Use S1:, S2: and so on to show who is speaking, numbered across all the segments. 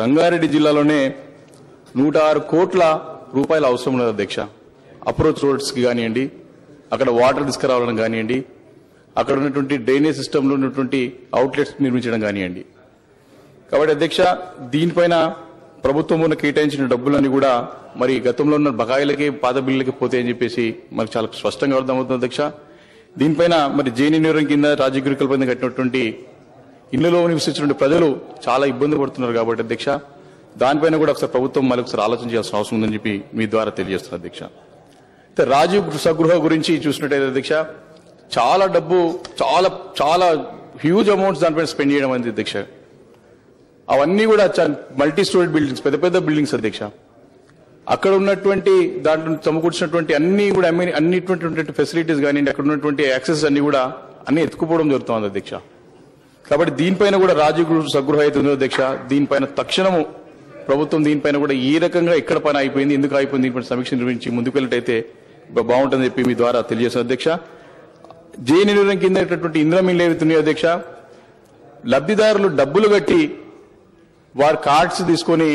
S1: రంగారెడ్డి జిల్లాలోనే నూట ఆరు కోట్ల రూపాయల అవసరం ఉన్నది అధ్యక్ష. అప్రోచ్ రోడ్స్కి కానివ్వండి అక్కడ వాటర్ తీసుకురావడం కానివ్వండి అక్కడ ఉన్నటువంటి డ్రైనేజ్ సిస్టంలో ఉన్నటువంటి అవుట్లెట్స్ నిర్మించడం కానివ్వండి. కాబట్టి అధ్యక్ష దీనిపైన ప్రభుత్వం ఉన్న కేటాయించిన డబ్బులన్నీ కూడా మరి గతంలో ఉన్న బకాయిలకి పాత బిల్లులకి పోతాయని చెప్పేసి మనకు చాలా స్పష్టంగా అర్థమవుతుంది అధ్యక్ష. దీనిపైన మరి జైన్ కింద రాజకీయ పైన కట్టినటువంటి ఇళ్ళలో నివసించిన ప్రజలు చాలా ఇబ్బంది పడుతున్నారు కాబట్టి అధ్యక్ష. దానిపైన కూడా ఒకసారి ప్రభుత్వం మళ్ళీ ఒకసారి ఆలోచన చేయాల్సిన అవసరం ఉందని చెప్పి మీ ద్వారా తెలియజేస్తున్నారు అధ్యక్ష. అయితే రాజీవ్ స్వగృహ గురించి చూసినట్టయితే అధ్యక్ష చాలా డబ్బు చాలా చాలా హ్యూజ్ అమౌంట్స్ దానిపైన స్పెండ్ చేయడం అనేది అధ్యక్ష. అవన్నీ కూడా మల్టీ స్టోరీ బిల్డింగ్స్ పెద్ద పెద్ద బిల్డింగ్స్ అధ్యక్ష. అక్కడ ఉన్నటువంటి దాంట్లో సమకూర్చినటువంటి అన్ని కూడా అన్ని అన్నిటువంటి ఫెసిలిటీస్ కానివ్వండి అక్కడ ఉన్నటువంటి యాక్సెస్ అన్ని కూడా అన్ని ఎత్తుకుపోవడం జరుగుతుంది అధ్యక్ష. కాబట్టి దీనిపైన కూడా రాజీవ్ సగృహ అయితే అధ్యక్ష దీనిపైన తక్షణము ప్రభుత్వం దీనిపైన కూడా ఏ రకంగా ఎక్కడ పని అయిపోయింది ఎందుకు అయిపోయింది దీనిపైన సమీక్ష నిర్వహించి ముందుకు వెళ్ళటైతే బాగుంటుందని చెప్పి మీ ద్వారా తెలియజేసిన అధ్యక్ష. జే నిర్వహణ కింద ఉన్నటువంటి ఇంద్రమిల్లు ఏవైతున్నాయో అధ్యక్ష లబ్ధిదారులు డబ్బులు కట్టి వారి కార్డ్స్ తీసుకొని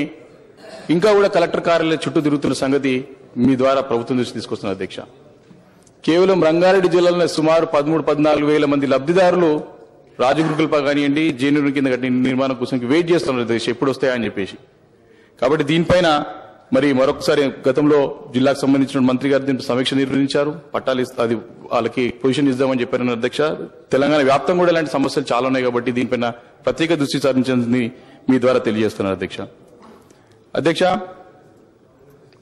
S1: ఇంకా కూడా కలెక్టర్ కార్యాలయం చుట్టూ తిరుగుతున్న సంగతి మీ ద్వారా ప్రభుత్వం దృష్టి తీసుకొస్తున్న అధ్యక్ష. కేవలం రంగారెడ్డి జిల్లాలోనే సుమారు పదమూడు పద్నాలుగు వేల మంది లబ్ధిదారులు రాజగృహకల్ప కానివ్వండి జేనూరు కింద కట్టిన నిర్మాణం కోసం వెయిట్ చేస్తున్నారు దేశం. ఎప్పుడు వస్తాయని చెప్పేసి. కాబట్టి దీనిపైన మరి మరొకసారి గతంలో జిల్లాకు సంబంధించిన మంత్రి గారు దీని సమీక్ష నిర్వహించారు. పట్టాలు అది వాళ్ళకి పొజిషన్ ఇద్దామని చెప్పారు అధ్యక్ష. తెలంగాణ వ్యాప్తంగా కూడా ఇలాంటి సమస్యలు చాలా ఉన్నాయి కాబట్టి దీనిపైన ప్రత్యేక దృష్టి సారించింది మీ ద్వారా తెలియజేస్తున్నారు అధ్యక్ష. అధ్యక్ష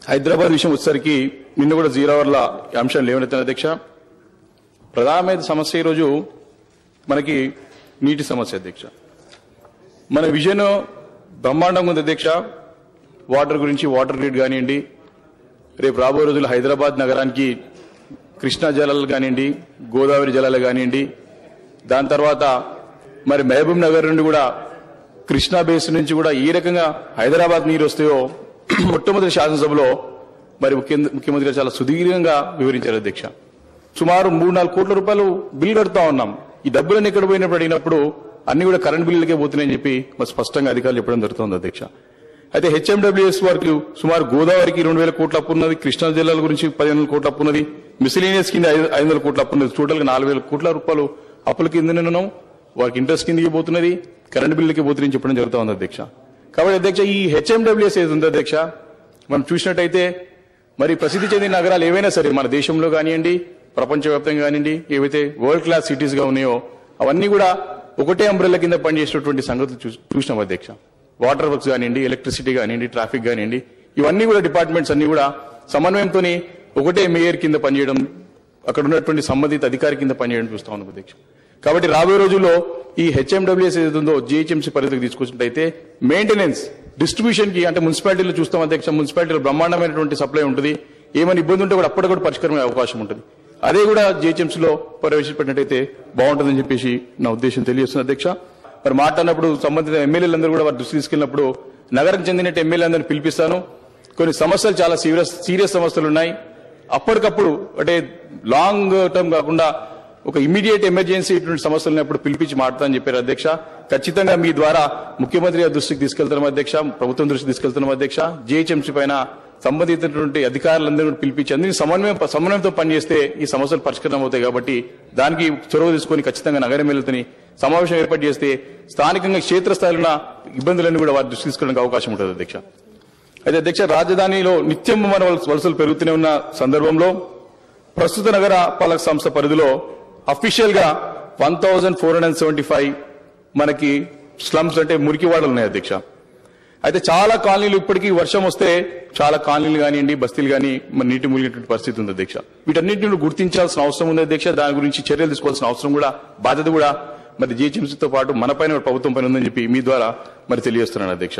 S1: హైదరాబాద్ విషయం వచ్చేసరికి నిన్న కూడా జీరో అవర్ల అంశం లేవనెత్తాను అధ్యక్ష. ప్రధానమైన సమస్య ఈరోజు మనకి నీటి సమస్య అధ్యక్ష. మన విజన్ బ్రహ్మాండంగా ఉంది అధ్యక్ష. వాటర్ గురించి వాటర్ గ్రిడ్ కానివ్వండి రేపు రాబోయే రోజులు హైదరాబాద్ నగరానికి కృష్ణా జలాలు కానివ్వండి గోదావరి జలాలు కానివ్వండి దాని తర్వాత మరి మహబూబ్ నగర్ నుండి కూడా కృష్ణా బేస్ నుంచి కూడా ఏ రకంగా హైదరాబాద్ నీరు వస్తాయో మొట్టమొదటి శాసనసభలో మరి ముఖ్యమంత్రి చాలా సుదీర్ఘంగా వివరించారు అధ్యక్ష. సుమారు మూడు నాలుగు కోట్ల రూపాయలు బిల్ కడుతా ఉన్నాం. ఈ డబ్బులన్నీ ఎక్కడ పోయినప్పుడు అడిగినప్పుడు అన్ని కూడా కరెంట్ బిల్లులకే పోతున్నాయని చెప్పి మరి స్పష్టంగా అధికారులు చెప్పడం జరుగుతుంది అధ్యక్ష. అయితే హెచ్ఎండబ్ల్యూఎస్ వరకు సుమారు గోదావరికి రెండు వేల కోట్ల అప్పు ఉన్నది కృష్ణా జిల్లాల గురించి పదిహేను వందల కోట్ల అప్పు ఉన్నది మిసిలీనియస్ కింద ఐదు ఐదు వందల కోట్ల అప్పు ఉన్నది. టోటల్గా నాలుగు వేల కోట్ల రూపాయలు అప్పుల కింద ఉన్నాం వారికి ఇంట్రెస్ట్ కిందకి పోతున్నది కరెంట్ బిల్లుకి పోతుందని చెప్పడం జరుగుతూ ఉంది అధ్యక్ష. కాబట్టి అధ్యక్ష ఈ హెచ్ఎండబ్ల్యూఎస్ ఏది ఉంది అధ్యక్ష మనం చూసినట్టయితే మరి ప్రసిద్ధి చెందిన నగరాలు ఏవైనా సరే మన దేశంలో కానివ్వండి ప్రపంచవ్యాప్తంగా కానివ్వండి ఏవైతే వరల్డ్ క్లాస్ సిటీస్గా ఉన్నాయో అవన్నీ కూడా ఒకటే అంబ్రెల్లా కింద పనిచేసినటువంటి సంగతులు చూసినాం అధ్యక్ష. వాటర్ వర్క్స్ కానివ్వండి ఎలక్ట్రిసిటీ కానివ్వండి ట్రాఫిక్ కానివ్వండి ఇవన్నీ కూడా డిపార్ట్మెంట్స్ అన్ని కూడా సమన్వయంతో ఒకటే మేయర్ కింద పనిచేయడం అక్కడ ఉన్నటువంటి సంబంధిత అధికారి కింద పనిచేయడం చూస్తా ఉన్నాం అధ్యక్ష. కాబట్టి రాబోయే రోజుల్లో ఈ హెచ్ఎండబ్ల్యూఎస్ ఏదైతే జిహెచ్ఎంసీ పరిధికి తీసుకొచ్చినట్టయితే మెయింటెనెన్స్ డిస్ట్రిబ్యూషన్కి అంటే మున్సిపాలిటీలో చూస్తాం అధ్యక్ష మున్సిపాలిటీలో బ్రహ్మాండమైనటువంటి సప్లై ఉంటుంది. ఏమైనా ఇబ్బంది ఉంటే కూడా అప్పటికప్పుడు కూడా పరిష్కారమే అవకాశం ఉంటుంది. అదే కూడా GHMC లో ప్రవేశపెట్టినట్టయితే బాగుంటుందని చెప్పేసి నా ఉద్దేశం తెలియజేస్తుంది అధ్యక్ష. మరి మాట్లాడినప్పుడు సంబంధిత ఎమ్మెల్యేలందరూ కూడా వారి దృష్టి తీసుకెళ్ళినప్పుడు నగరం చెందినట్టు ఎమ్మెల్యేలందరినీ పిలిపిస్తాను. కొన్ని సమస్యలు చాలా సీరియస్ సీరియస్ సమస్యలు ఉన్నాయి. అప్పటికప్పుడు అంటే లాంగ్ టర్మ్ కాకుండా ఒక ఇమీడియట్ ఎమర్జెన్సీ ఇటువంటి సమస్యలు ఉన్నప్పుడు పిలిపించి మాట్లాడతానని చెప్పారు అధ్యక్ష. ఖచ్చితంగా మీ ద్వారా ముఖ్యమంత్రి దృష్టికి తీసుకెళ్తున్నాం అధ్యక్ష ప్రభుత్వం దృష్టికి తీసుకెళ్తున్నాం అధ్యక్ష. జిహెచ్ఎంసీ పైన సంబంధించినటువంటి అధికారులందరూ పిలిపించి అందరినీ సమన్వయం సమన్వయంతో పనిచేస్తే ఈ సమస్యలు పరిష్కారం అవుతాయి కాబట్టి దానికి చొరవ తీసుకొని ఖచ్చితంగా నగరం వెళ్తుని సమావేశం ఏర్పాటు చేస్తే స్థానికంగా క్షేత్రస్థాయిలో ఉన్న ఇబ్బందులన్నీ కూడా వారు దృష్టి తీసుకోవడానికి అవకాశం ఉంటుంది అధ్యక్ష. అయితే అధ్యక్ష రాజధానిలో నిత్యం మన వలసలు పెరుగుతూనే ఉన్న సందర్భంలో ప్రస్తుత నగర పాలక సంస్థ పరిధిలో అఫీషియల్గా వన్ ఫోర్ సెవెంటీ ఫైవ్ మనకి స్లమ్స్ అంటే మురికివాడలు ఉన్నాయి అధ్యక్ష. అయితే చాలా కాలనీలు ఇప్పటికీ వర్షం వస్తే చాలా కాలనీలు కానివ్వండి బస్తీలు కానీ నీటి మునిగేటువంటి పరిస్థితి ఉంది అధ్యక్ష వీటన్నింటిని గుర్తించాల్సిన అవసరం ఉంది అధ్యక్ష దాని గురించి చర్యలు తీసుకోవాల్సిన అవసరం కూడా బాధ్యత కూడా. మరి జీహెచ్ఎంసీతో పాటు మన పైన ప్రభుత్వం పైన ఉందని చెప్పి మీ ద్వారా మరి తెలియజేస్తున్నాను అధ్యక్ష